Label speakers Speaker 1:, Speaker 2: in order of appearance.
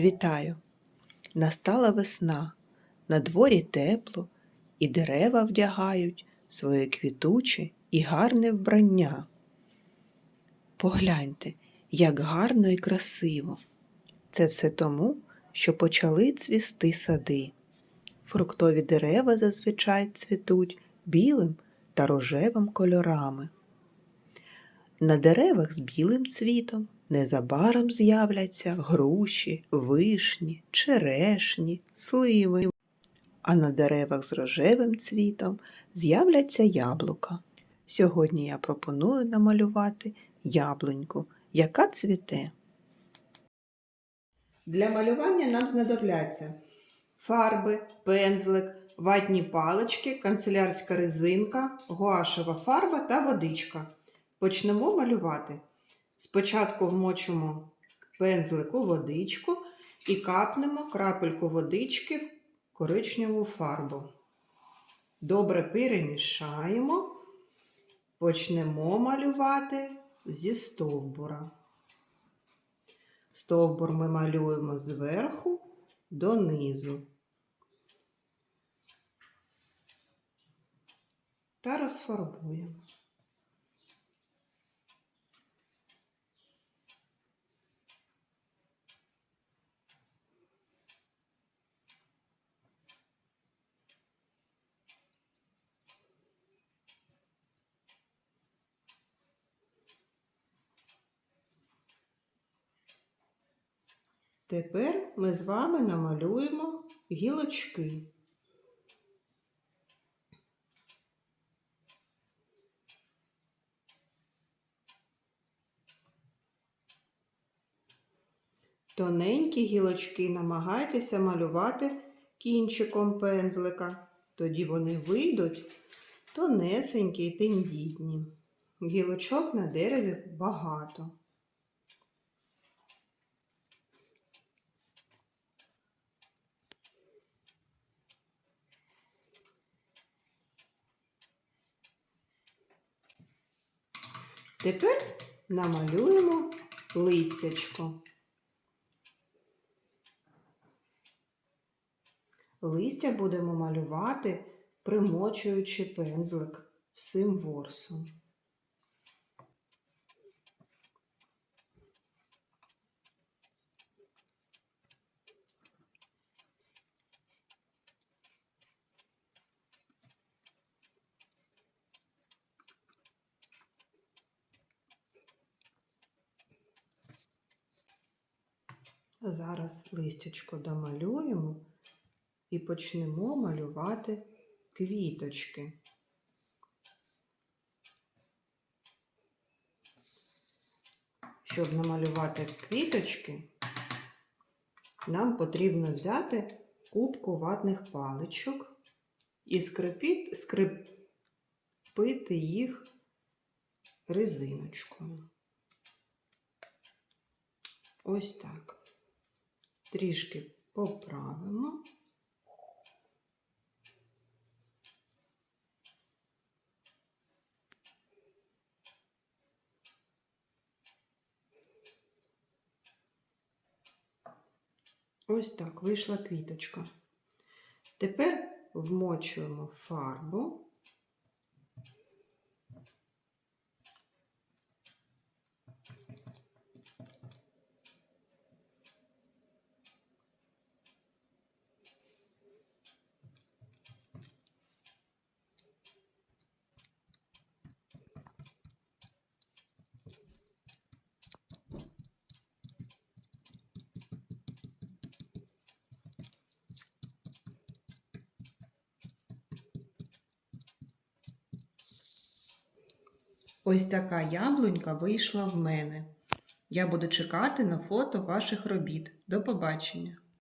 Speaker 1: Вітаю! Настала весна, на дворі тепло, і дерева вдягають своє квітуче і гарне вбрання. Погляньте, як гарно і красиво. Це все тому, що почали цвісти сади. Фруктові дерева зазвичай цвітуть білим та рожевим кольорами. На деревах з білим цвітом незабаром з'являться груші, вишні, черешні, сливи. А на деревах з рожевим цвітом з'являться яблука. Сьогодні я пропоную намалювати яблуньку, яка цвіте. Для малювання нам знадобляться фарби, пензлик, ватні палички, канцелярська резинка, гуашева фарба та водичка. Почнемо малювати. Спочатку вмочимо пензлик у водичку і капнемо крапельку водички в коричневу фарбу. Добре перемішаємо, почнемо малювати зі стовбура. Стовбур ми малюємо зверху донизу. Та розфарбуємо. Тепер ми з вами намалюємо гілочки. Тоненькі гілочки намагайтеся малювати кінчиком пензлика. Тоді вони вийдуть тонесенькі й тендітні. Гілочок на дереві багато. Тепер намалюємо листячко. Листя будемо малювати, примочуючи пензлик всім ворсом. Зараз листячко домалюємо і почнемо малювати квіточки. Щоб намалювати квіточки, нам потрібно взяти кубку ватних паличок і скрипіт, скрипити їх резиночкою. Ось так. Трішки поправимо. Ось так вийшла квіточка. Тепер вмочуємо фарбу. Ось така яблунька вийшла в мене. Я буду чекати на фото ваших робіт. До побачення!